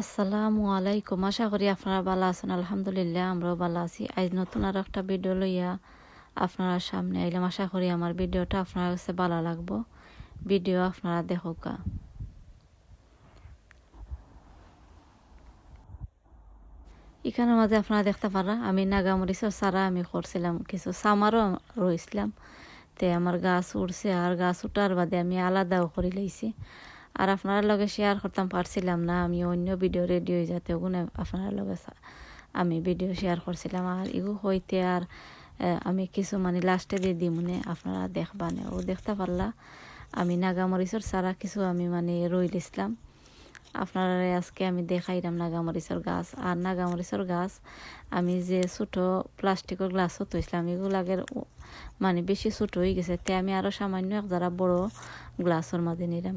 আসসালামু আলাইকুম। আশা করি আপনারা ভালো আছেন। আলহামদুলিল্লাহ, আমরাও ভালো আছি। আজ নতুন আর একটা ভিডিও লইয়া আপনারা সামনে আইলাম। আশা করি আমার ভিডিওটা আপনার কাছে ভালো লাগবো। ভিডিও আপনারা দেখোকা। এখানের মাঝে আপনারা দেখতে পারা, আমি নাগামরিচের সারা আমি করছিলাম। কিছু সামারও রয়েছিলাম তে আমার গাছ উঠছে, আর গাছ উঠার বাদে আমি আলাদাও করে লইছি। আর আপনার লগে শেয়ার করতাম, পারছিলাম না। আমি অন্য ভিডিও রেডি হয়ে যাতে ওগুলো আপনার লগে আমি ভিডিও শেয়ার করছিলাম। আর এগু হইতে আর আমি কিছু মানে লাস্টে দিয়ে দিই মনে, আপনারা দেখবানে ও দেখতে পারলা, আমি নাগামরিচের সারা কিছু আমি মানে রইল ইসলাম আপনারা আজকে আমি দেখাইলাম নাগামরিচের গাছ। আর নাগামরিচের গাছ, আমি যে ছোটো প্লাস্টিকের গ্লাসও তৈছিলাম এগুলো মানে বেশি ছোটো হয়ে গেছে। তে আমি আরও সামান্য এক যারা বড় গ্লাসের মাঝে নিলাম।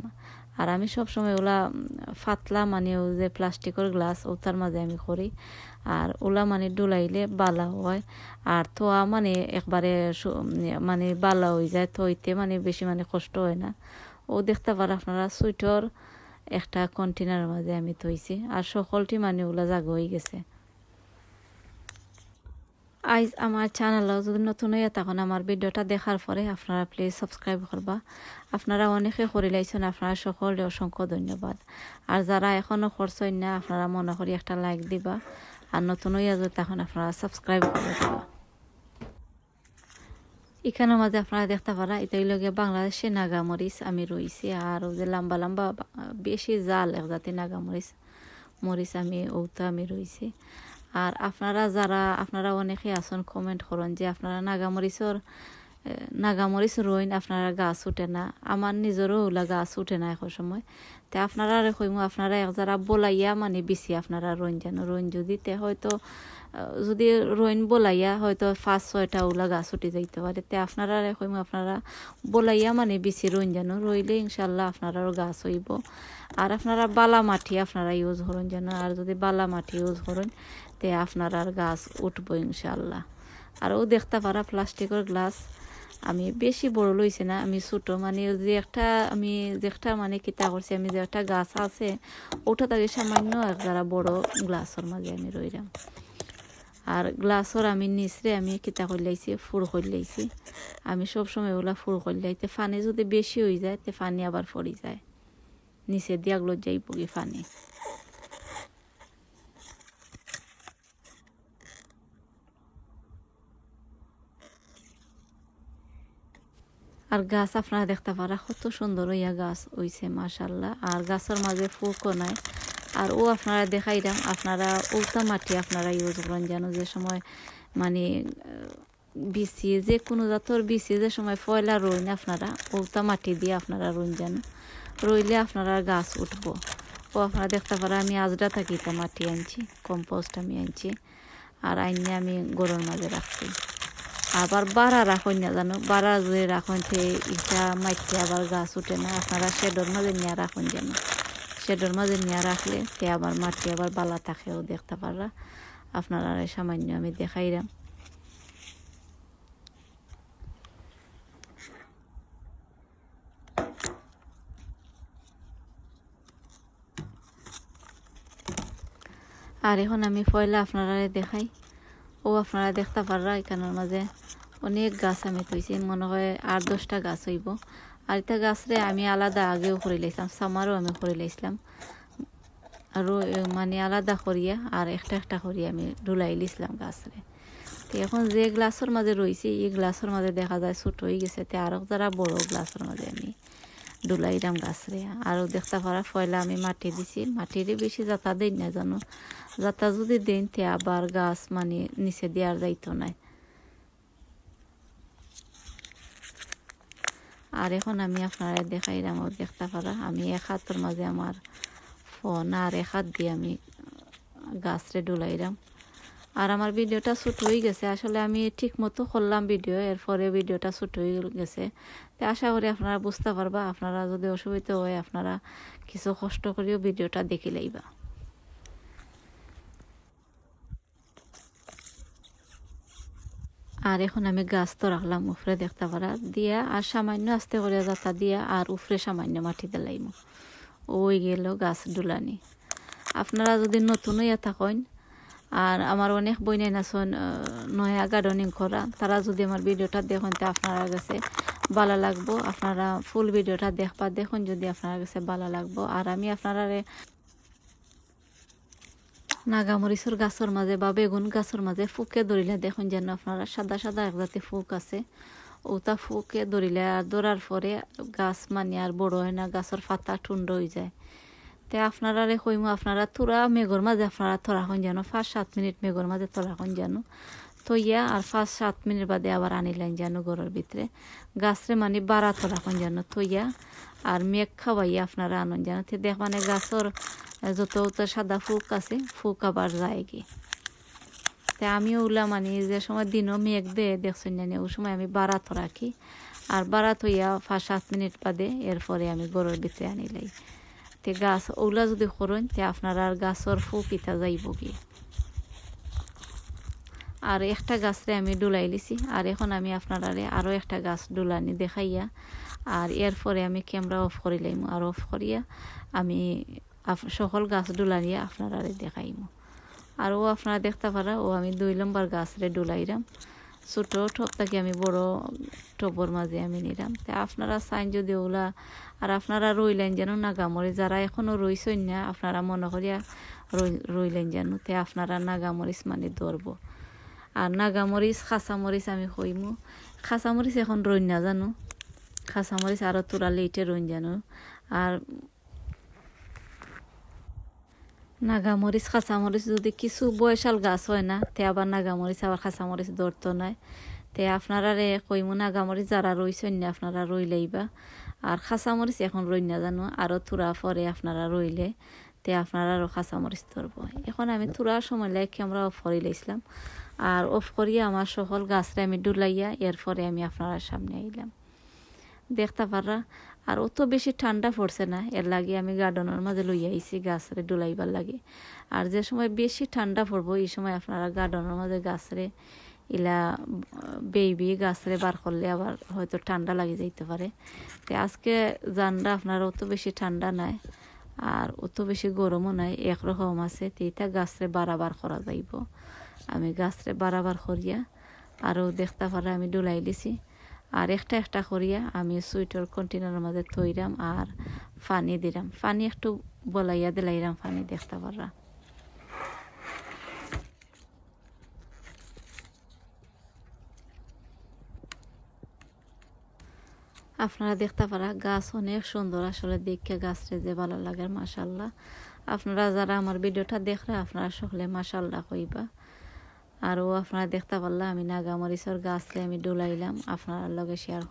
আর আমি সবসময় ওলা উম, ফাতলা মানে ও যে প্লাস্টিকের গ্লাস ওটার মাঝে আমি করি। আর ওলা মানে ডুলাইলে বালা হয়। আর তোয়া মানে একবারে মানে বালা হয়ে যায় থইতে মানে বেশি মানে কষ্ট হয় না। ও দেখতে পার আপনারা সুইটর একটা কন্টেনার মাঝে আমি থইছি। আর সকলটি মানে ওলা জাগ হয়ে গেছে। আইজ আমার চ্যানেল যদি নতুন হইয়া তখন আমার ভিডিওটা দেখার পরে আপনারা প্লিজ সাবস্ক্রাইব করবা। আপনারা অনেকে করে লাইছেন, আপনারা সকলে অসংখ্য ধন্যবাদ। আর যারা এখনও করছেন না, আপনারা মনে করি একটা লাইক দিবা। আর নতুন হইয়া যদি তখন আপনারা সাবস্ক্রাইব করে দিবা। এখানের মাঝে আপনারা দেখতে পারা, এটা লগে বাংলাদেশে নাগামরিচ আমি রইছি। আর যে লম্বা লম্বা, বেশি জাল এক জাতি নাগামরিচ, মরিচ আমি ওটা আমি রইছি। আর আপনারা যারা, আপনারা অনেকে আছেন কমেন্ট করেন যে আপনারা নাগামরিচর নাগামরিচ রইন, আপনারা গাছ উঠে না। আমার নিজেরও ওলা গাছ উঠে না এখন সময়। তে আপনারা আর কইমু, আপনারা এক যারা বলাইয়া মানে বেশি আপনারা রইন যেন। রইন যদি তে হয়তো যদি রইন বলাইয়া হয়তো পাঁচ ছয়টা ওলা গাছ উঠে যাইতে পারে। তে আপনারা আর কইমু, আপনারা বলাইয়া মানে বেশি রইন যেন। রইলে ইনশাল্লাহ আপনারাও গাছ হইব। আর আপনারা বালা মাটি আপনারা ইউজ করেন যেন। আর যদি বালা মাটি ইউজ করেন তে আপনার আর গাছ উঠবো ইনশাল্লাহ আর ও দেখতে পারা প্লাস্টিকের গ্লাস, আমি বেশি বড় লইছি না, আমি ছোটো মানে যে একটা, আমি যে একটা মানে কিতা করছি, আমি যে একটা গাছ আছে, ওটা তাকে সামান্য এক যারা বড় গ্লাসের মাঝে আমি রইলাম। আর গ্লাসর আমি নিচরে আমি কিতা করলাইছি ফুল করলাইছি। আমি সব সময় ওগুলা ফুল করলাইতে ফানি যদি বেশি হয়ে যায়, তে ফানি আবার পড়ি যায়। নিচে দিয়াগুলো যাই কি ফানি আর গাছ আপনারা দেখতে পারা কত সুন্দর ইয়া গাছ হইছে মাশাল্লাহ আর গাছের মাঝে ফুকও নাই। আর ও আপনারা দেখাইলাম আপনারা ওটা মাটি আপনারা ইউজ করেন, যেন যে সময় মানে বিসি যে কোনো জাতর বিসি যে সময় ফয়লা রইন আপনারা ওটা মাটি দিয়ে আপনারা রইন যেন। রইলে আপনারা গাছ উঠব। ও আপনারা দেখতে পারা আমি আজরা থাকি তা মাটি আনছি, কম্পোস্ট আমি আনছি, আর আইনে আমি গরুর মাঝে রাখছি। আবার বাড়া রাখুন না জানো? বাড়া যদি রাখুন সে ইটা মাইতে আবার গাছ উঠে না। আপনারা শেডর মাঝে নিয়ে রাখুন যেন। শেডর মাঝে নিয়ে রাখলে সে আবার মাটি আবার বালা থাকেও দেখতে পাররা। আপনারা সামান্য আমি দেখাইলাম। আর এখন আমি পয়লা আপনারা দেখাই। ও আপনারা দেখতে পাররা এখানের মাঝে। অনেক গাছ আমি থইছি মনে হয় আট দশটা গাছ হইব। আর এটা গাছরে আমি আলাদা আগেও করে লাইছিলাম সামারও আমি করে লাইছিলাম। এ, মানে আলাদা করিয়া আর একটা একটা করিয়া আমি ডুলাই লিছিলাম গাছরে। তো এখন যে গ্লাসের মাঝে রয়েছে এই গ্লাসের মাঝে দেখা যায় ছোট হয়ে গেছে তে আরও যারা বড় গ্লাসের মাঝে আমি ডুলাইলাম গাছরে। আরও দেখতে পারা ফয়লা আমি মাটি দিছি মাটিরে বেশি যাতা দেই না জানো। যাতা যদি দেন তে আবার গাছ মানে নিচে দেওয়ার যাইতো নাই। আর এখন আমি আপনারা দেখাইলাম ও দেখতে পারা। আমি এক হাতের মাঝে আমার ফোন আর এক হাত দিয়ে আমি গাছরে ডুলাইলাম আর আমার ভিডিওটা শ্যুট হয়ে গেছে। আসলে আমি ঠিক মতো করলাম ভিডিও, এরপরে ভিডিওটা শ্যুট হয়ে গেছে। তো আশা করি আপনারা বুঝতে পারবা। আপনারা যদি অসুবিধা হয়, আপনারা কিছু কষ্ট করেও ভিডিওটা দেখে লইবা। আর এখন আমি গাছ তো রাখলাম উফরে দেখতে পারা। দিয়া আর সামান্য আস্তে করে যাতা দিয়া আর উফরে সামান্য মাটি দিলাইম। ওই গেল গাছ ডুলানি আপনারা যদি নতুন হইয়া থাকেন, আর আমার অনেক বই নাই আছেন নয়া গার্ডেনিং করা তারা যদি আমার ভিডিওটা দেখেন তো আপনারা কাছে ভালো লাগবো। আপনারা ফুল ভিডিওটা দেখবা, দেখুন যদি আপনার কাছে ভালো লাগবো। আর আমি আপনারা নাগামরিচর গাছের মাঝে বা বেগুন গাছের মাঝে ফুকে ধরিলে দেখুন যেন আপনারা সাদা সাদা এক জাতি ফুক আছে। ওটা ফুকে ধরিলে আর ধরার পরে গাছ মানে আর বড় হয় না, গাছের পাতা টুন্ড হয়ে যায়। তে আপনারা রে কইমু, আপনারা তোরা মেঘর মাঝে আপনারা থরাখন জানো পাঁচ সাত মিনিট মেঘর মাঝে থরাখন জানো থইয়া আর পাঁচ সাত মিনিট বাদে আবার আনিলেন জানো ঘরের ভিতরে। গাছরে মানে বাড়া থরাখন জানো থইয়া আর মেঘ খাওয়াইয়া আপনারা আনন দেখ মানে গাছের যত সাদা ফুক আছে, ফুক আবার যায় কি। তে আমিও ওগুলা মানে যে সময় দিনও মেঘ দে দেখছেন জানি ওই সময় আমি বারাত রাখি। আর বারাত হইয়া পাঁচ সাত মিনিট বাদে এরপরে আমি গরুর ভিতরে আনিলাই তে গাছ ওগুলা যদি করেন, তে আপনার আর গাছর ফুক ইতা যাইব কি। আর একটা গাছরে আমি ডুলাই লিছি, আর এখন আমি আপনারা আরও একটা গাছ ডুলানি দেখাইয়া আর এরপরে আমি ক্যামেরা অফ করিলাম আর অফ করিয়া আমি সকল গাছ ডুলাইয়া আপনারা দেখাইমু। আর ও আপনারা দেখতে পারা, ও আমি দুই নম্বর গাছরে ডুলাইরাম। ছোটো টপ থাকি আমি বড় টপর মাঝে আমি নিলাম তা আপনারা চাইন যদি ওলা, আর আপনারা রইলেন যেন নাগামরি। যারা এখনও রইছেন না, আপনারা মনে করিয়া রইলেন যেন। তে আপনারা নাগামরিচ মানে ধরব। আর নাগামরিচ খাঁচামরিচ আমি কইমু। খাঁচামরিচ এখন রইন না জানো? খাঁচামরিচ আরও তোরা লেটে রইন জানো আর নাগামরিচ কাঁচামরিচ যদি কিছু বয়সাল গাছ হয় না তে আবার নাগামরিচ আবার কাঁচামরিচ ধরতো নাই তে আপনারা রে কইমু নাগামরিচ যারা রইছেন না আপনারা রইলেইবা আর খাঁচামরিচ এখন রই না জানো আরও থুরা পরে আপনারা রইলে তে আপনারা আরও খাঁচামরিচ ধরব এখন আমি থুরার সময় লাইক আমরা অফ করে লাইছিলাম আর অফ করিয়া আমার সকল গাছরে আমি ডুলাইয়া এরপরে আমি আপনারা সামনে আইলাম দেখতে পারা আর অত বেশি ঠান্ডা পড়ছে না। এর লাগে আমি গার্ডেনের মাঝে লই আইছি গাছরে ডুলাইবার লাগে। আর যে সময় বেশি ঠান্ডা পড়ব, এই সময় আপনারা গার্ডেনের মাঝে গাছরে ইলা বেবি গাছরে বার করলে আবার হয়তো ঠান্ডা লাগে যাইতে পারে। তো আজকে জানরা আপনার অত বেশি ঠান্ডা নাই, আর অত বেশি গরমও নাই, একরকম আছে। তেইটা গাছরে বারাবার করা যাইব। আমি গাছরে বারাবার করিয়া আরও দেখতে পারে আমি ডুলাই লিছি আর একটা একটা করিয়া আমি সুইটার কন্টেনারের মাঝে থইরাম আর পানি দিলাম পানি একটু বলাইয়া দিলাইরাম পানি দেখতে পারা আপনারা দেখতে পারা, গাছ অনেক সুন্দর। আসলে দেখে গাছরে যে ভালো লাগে মাসাল্লাহ আপনারা যারা আমার ভিডিওটা দেখরা, আপনারা সকলে মাসাল্লাহ কইবা। আরও আপনারা দেখতে পারলাম, আমি নাগামরিচর গাছরে আমি ডুলাইলাম, আপনার লগে শেয়ার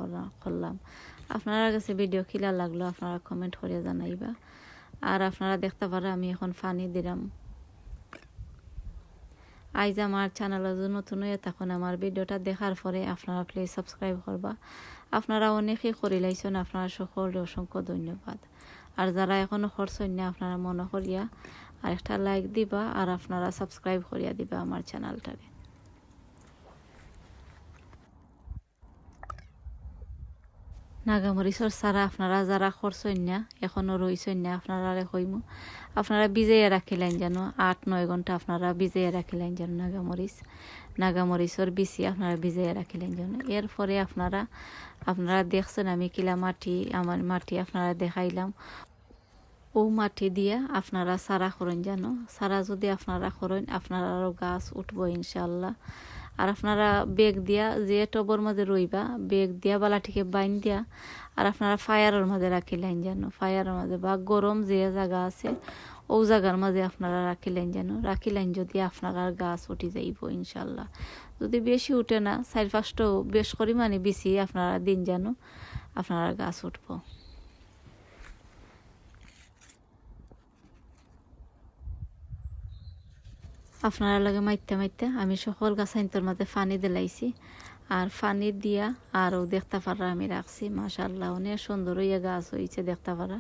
করলাম আপনারা কাছে ভিডিও খিলা লাগল, আপনারা কমেন্ট করে জানাইবা। আর আপনারা দেখতে পারে আমি এখন পানি দিলাম। আইজ আমার চ্যানেল নতুন হয়ে তখন আমার ভিডিওটা দেখার পরে আপনারা প্লিজ সাবস্ক্রাইব করবা। আপনারা অনেকেই করিলাইছেন আপনারা সকলে অসংখ্য ধন্যবাদ। আর যারা এখনও করছেন না, আপনারা মনে করিয়া আর একটা লাইক দিবা আর আপনারা সাবস্ক্রাইব করিয়া দিবা আমার চ্যানেলটারে নাগামরিচর সারা আপনারা যারা করছেন না এখনও রইছেন না, আপনারা কইমু আপনারা বিজয়ে রাখিলেন যেন, আট নয় ঘণ্টা আপনারা বিজয়ে রাখিলেন যেন নাগামরিচ নাগামরিচর বিচি আপনারা বিজয়ে রাখিলেন যেন। এরপরে আপনারা আপনারা দেখছেন আমি কিলা মাটি, আমার মাটি আপনারা দেখাইলাম। ও মাটি দিয়া আপনারা সারা করেন যেন সারা যদি আপনারা করেন আপনারাও গাছ উঠবো ইনশাল্লাহ আর আপনারা বেগ দিয়া যে টবর মাঝে রইবা, বেগ দিয়া বালাটিকে বাইন দিয়া, আর আপনারা ফায়ারের মাঝে রাখিলেন যেন ফায়ারের মাঝে বা গরম যে জায়গা আছে, ও জায়গার মাঝে আপনারা রাখিলেন যেন রাখিলেন যদি আপনারা গাছ উঠি যাইব ইনশাল্লাহ যদি বেশি উঠে না, চার পাঁচটাও বেশ পরিমাণে বেশি আপনারা দিন যেন আপনারা গাছ উঠবো। আপনারা লগে মাইতে মাইতে আমি সকল গাছ গাছাইন্তর মাঝে ফানি দিলাইছি। আর ফানি দিয়া আরও দেখতে পারা আমি রাখছি। মাশাল্লাহ অনেক সুন্দর হইয়া গাছ হয়েছে দেখতে পারা।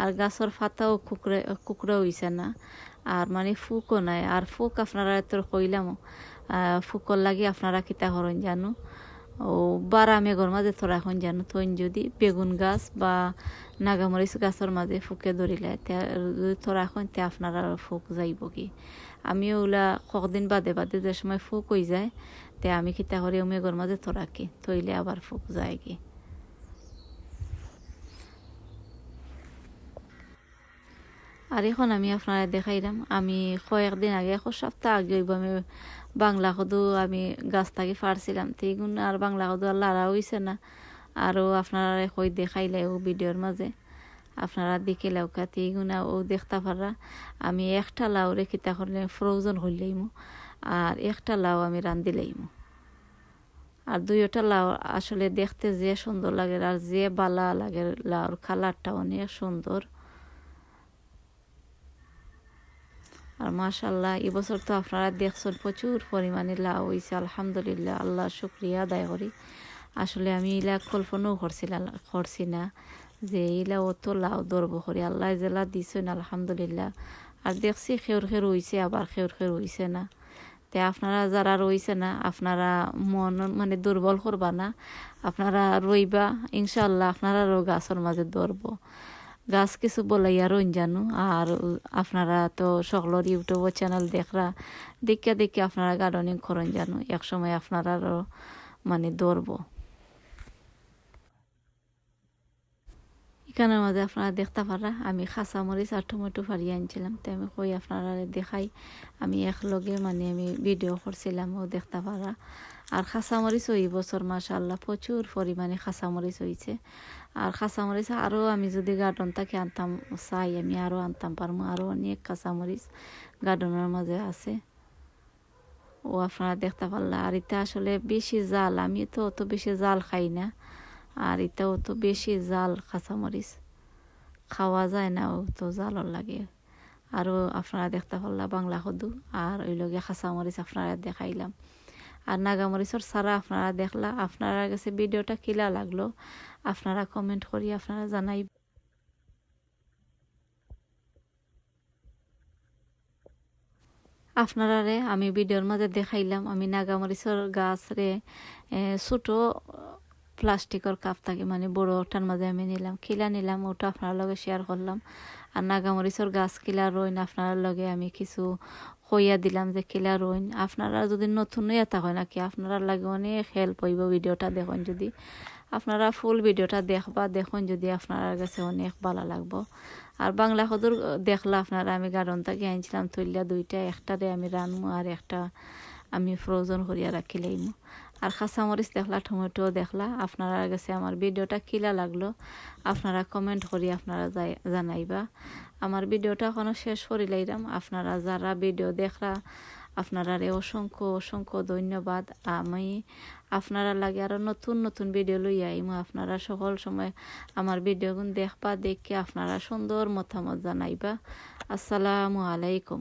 আর গাছের ফাতাও কুকড়ে কুকড়ে হয়েছে না। আর মানে ফুকও নাই। আর ফুক আপনারা তোর কইলাম ফুকর লাগে আপনারা কিতা হরণ জানো? ও বারা মেঘর মাঝে তোরা এখন জানো তৈন যদি বেগুন গাছ বা নাগামরিচ গাছের মাঝে ফুকে ধরিলে যদি তোরা এখন তে আপনারা ফুক যাইব কি? আমি ওলা কদিন বাদে বাদে যে সময় ফুক হয়ে যায়, তে আমি খিতা করি মেঘর মাঝে তোরাকি তৈলে আবার ফুক যায় কি? আর এখন আমি আপনারা দেখাইলাম, আমি কয়েকদিন আগে এক সপ্তাহ আগে আমি বাংলা কদু আমি গাছ থাকি ফাড়ছিলাম তেগুন আর বাংলা কদু আর লারা হইছে না। আরও আপনারা কই দেখাইলে ও ভিডিওর মাঝে আপনারা দেখে লাউকা তেগুনা ও দেখতে পারা আমি একটা লাউ রেখে তখন ফ্রোজন হইলেইমু আর একটা লাউ আমি রান্দিলেইমু আর দুইটা লাউ আসলে দেখতে যে সুন্দর লাগে, আর যে বালা লাগে লাউর কালারটা অনেক সুন্দর আর মাশাল্লাহ এবছর তো আপনারা দেখছেন প্রচুর পরিমাণে লাউ হয়েছে আলহামদুলিল্লাহ আল্লাহ শুক্রিয়া আদায় করি। আসলে আমি ইলা কল্পনাও করছিলাম করছি না যে ইলা অত লাউ দরব করি। আল্লাহ জেলা দিছেন, আলহামদুলিল্লাহ। আর দেখছি খেউর খের হইছে, আবার খেউর খের হইছে না। তে আপনারা যারা রইছে না, আপনারা মন মানে দুর্বল করবা না। আপনারা রইবা ইনশাল্লাহ আপনারাও গাছের মাঝে ধরব। গাছ কিছু বলাইয়া রইন জানো। আর আপনারা তো সকলের ইউটিউব চ্যানেল দেখরা দেখে দেখে আপনারা গার্ডেনিং করেন জানো। একসময় আপনারাও মানে ধরব। এখানের মাঝে আপনারা দেখতে পারা আমি খাসা মরিচ আর টমেটো ফারিয়ে আনছিলাম। তাই আমি কই আপনারা দেখাই। আমি একলগে মানে আমি ভিডিও করছিলাম, ও দেখতে পারা আর খাসামরিচ ওই বছর মাশাল্লাহ প্রচুর পরিমাণে খাসামরিচ হয়েছে আর খাসামরিচ আরও আমি যদি গার্ডন থেকে আনতাম, চাই আমি আরও আনতাম পারব আরও অনেক কাঁচামরিচ গার্ডনের মাঝে আছে। ও আপনারা দেখতে পারলা, আর এটা আসলে বেশি জাল, আমি তো অত বেশি জাল খাই না। আর এটা অত বেশি জাল কাঁচামরিচ খাওয়া যায় না ও তো জালর লাগে। আরও আপনারা দেখতে পারলা বাংলা সদু আর ওই লগে খাঁচামরিচ আপনারা দেখাইলাম। আর নাগামরিচর সারা আপনারা দেখলা, আপনারা কাছে ভিডিওটা কিলা লাগল, আপনারা কমেন্ট করি, আপনারা জানাই। আপনারারে আমি ভিডিওর মাঝে দেখাইলাম, আমি নাগামরিচর গাছ রে ছোটো প্লাস্টিকের কাপ থাকে মানে বড় ওটার মাঝে আমি নিলাম, কিলা নিলাম, ওটা আপনার লগে শেয়ার করলাম। আর নাগামরিচর গাছ কিলা রইন আপনার লগে আমি কিছু কইয়া দিলাম যে কিলা রইন আপনারা যদি নতুন এটা হয় নাকি আপনারা লাগে অনেক হেল্প হইব ভিডিওটা দেখুন যদি। আপনারা ফুল ভিডিওটা দেখবা, দেখুন যদি আপনার কাছে অনেক ভালো লাগবো। আর বাংলা সদর দেখলা আপনারা আমি গার্ডন থেকে আনছিলাম তৈলা দুইটা একটারে আমি রানমু আর একটা আমি ফ্রোজন করিয়া রাখিলাইমু আর মরিচ দেখলা টমেটো দেখলা। আপনারা কাছে আমার ভিডিওটা কিলা লাগল। আপনারা কমেন্ট করি, আপনারা জানাইবা। আমার ভিডিওটা এখনও শেষ করিলাইরাম। আপনারা যারা ভিডিও দেখরা আপনারা অসংখ্য অসংখ্য ধন্যবাদ। আমি আপনারা লাগে আরও নতুন নতুন ভিডিও লই আইমু। আপনারা সকল সময় আমার ভিডিওগুলো দেখবা, দেখে আপনারা সুন্দর মতামত জানাইবা। আসসালামু আলাইকুম।